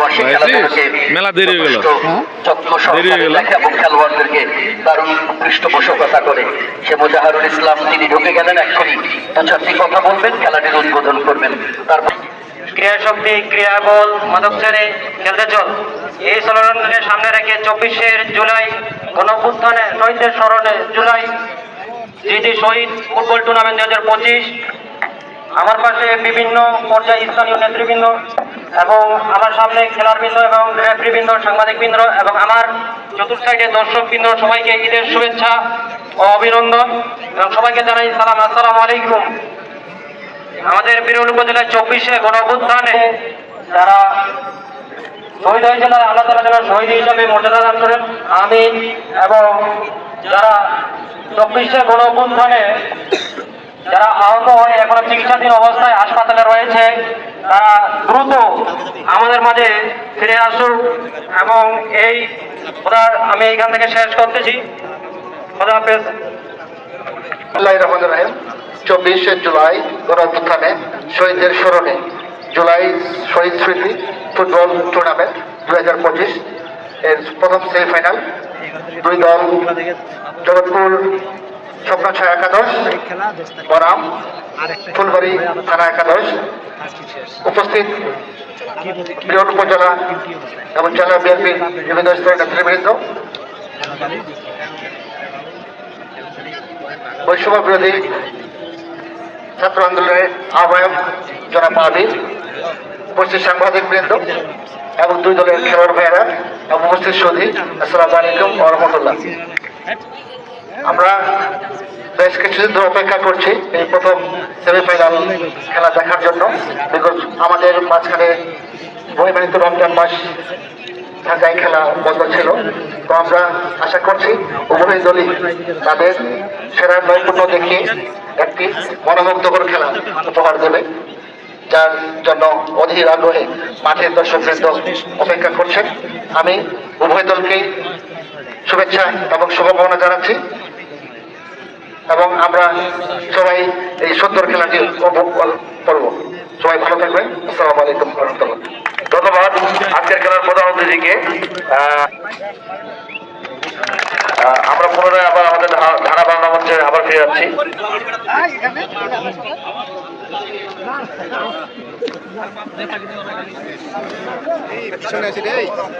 বসে ভাইজি, খেলাধুলাকে মেলা দেরি হয়ে গেল। দেরি হয়ে। এবং খেলোয়াড়দেরকে দারুণ পৃষ্ঠপোষকতা করে সে মোজাহারুল ইসলাম তিনি ঢুকে গেলেন এক্ষুনি দু চারটি কথা বলবেন খেলাটির উদ্বোধন করবেন তারপর ক্রিয়া শক্তি ক্রিয়া বল মাদক ছেড়ে খেলতে চল এই স্লোগানকে সামনে রেখে চব্বিশের জুলাই গণঅভ্যুত্থানে শহীদদের স্মরণে জুলাই স্মৃতি শহীদ ফুটবল টুর্নামেন্ট দু হাজার পঁচিশ আমার পাশে বিভিন্ন পর্যায়ে স্থানীয় নেতৃবৃন্দ এবং আমার সামনে খেলারবৃন্দ এবং রেফারিবৃন্দ সাংবাদিকবৃন্দ এবং আমার চতুর্থ সাইডে দর্শকবৃন্দ, সবাইকে ঈদের শুভেচ্ছা ও অভিনন্দন এবং সবাইকে জানাই সালাম। আসসালামু আলাইকুম। আমাদের বিরল উপজেলায় চব্বিশে গণ অভ্যুত্থানে যারা শহীদ হয়েছিল আল্লাহ তালা যেন শহীদ হিসাবে মর্যাদা দান করেন। আমি এবং যারা চব্বিশে গণ অভ্যুত্থানে যারা আহত হয়ে এখনও চিকিৎসাধীন অবস্থায় হাসপাতালে রয়েছে, তারা দ্রুত আমাদের মাঝে ফিরে আসুক এবং এই খোদার আমি এইখান থেকে শেষ করতেছি। চব্বিশে জুলাই গণঅভ্যুত্থানে শহীদদের স্মরণে জুলাই শহীদ স্মৃতি ফুটবল টুর্নামেন্ট দু হাজার পঁচিশ। এর প্রথম সেমিফাইনাল। দুই দল জগৎপুর স্বপ্নছায়া একাদশ, বরাম, ফুলবাড়ি থানা একাদশ। উপস্থিত বিরল উপজেলা এবং জেলা বিএনপির বিভিন্ন স্তরের নেতৃবৃন্দ। বৈষম্য বিরোধী ছাত্র আন্দোলনের আহ্বায়ক জনাব আবির উপস্থিত সাংবাদিক বৃন্দ এবং দুই দলের খেলোয়াড় ভাইয়েরা এবং উপস্থিত সৌদি আসসালামু আলাইকুম রাহমাতুল্লাহ। আমরা বেশ কিছুদিন ধরে অপেক্ষা করছি এই প্রথম সেমিফাইনাল খেলা দেখার জন্য বিকজ আমাদের মাঝখানে বহিমানিত রমজান মাস ঢাকায় খেলা বন্ধ ছিল। তো আমরা আশা করছি উভয় দলই তাদের সেরা নৈপুণ্য দেখিয়ে একটি মনোমুগ্ধকর খেলা উপহার দেবে, যার জন্য অধীর আগ্রহে মাঠের দর্শকবৃন্দ অপেক্ষা করছেন। আমি উভয় দলকেই শুভেচ্ছা এবং শুভকামনা জানাচ্ছি। এবং আমরা সবাই এই সুন্দর খেলাটি উপভোগ করব। সবাই ভালো থাকবেন। আসসালামু আলাইকুম রহমতুল্লাহ। ধন্যবাদ আজকের খেলার প্রধান অতিথিকে। আমরা পুনরায় আবার আমাদের ধারা বাংলা মঞ্চে আবার ফিরে যাচ্ছি।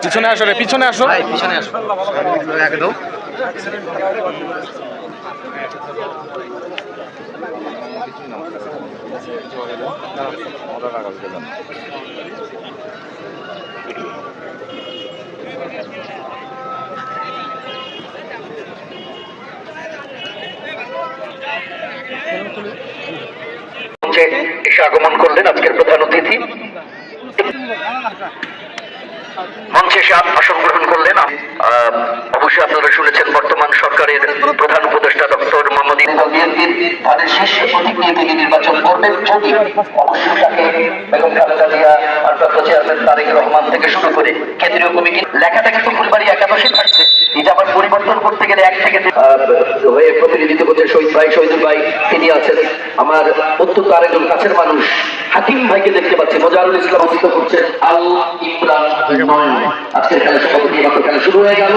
পিছনে আসো রে পিছনে আসো। মঞ্চে এসে আগমন করলেন আজকের প্রধান অতিথি। মঞ্চে এসে আসন গ্রহণ তাদের শীর্ষ প্রতীক নিয়ে তিনি নির্বাচন করবেন যদি অবশ্যই তাকে বেগম খালেদা জিয়া চেয়ারম্যান তারেক রহমান থেকে শুরু করে কেন্দ্রীয় কমিটি ফুলবাড়ি একাদশে থাকছে এটা আবার পরিবর্তন করতে গেলে এক থেকে হয়ে প্রতিনিধিত্ব শহীদ ভাই, শহীদুল ভাই, তিনি আছেন আমার অত্যন্ত আরেকজন কাছের মানুষ, হাকিম ভাইকে দেখতে পাচ্ছি মজারুল ইসলাম করছেন আল ইমরান। আজকের খেলা সভাপতি খেলা শুরু হয়ে গেল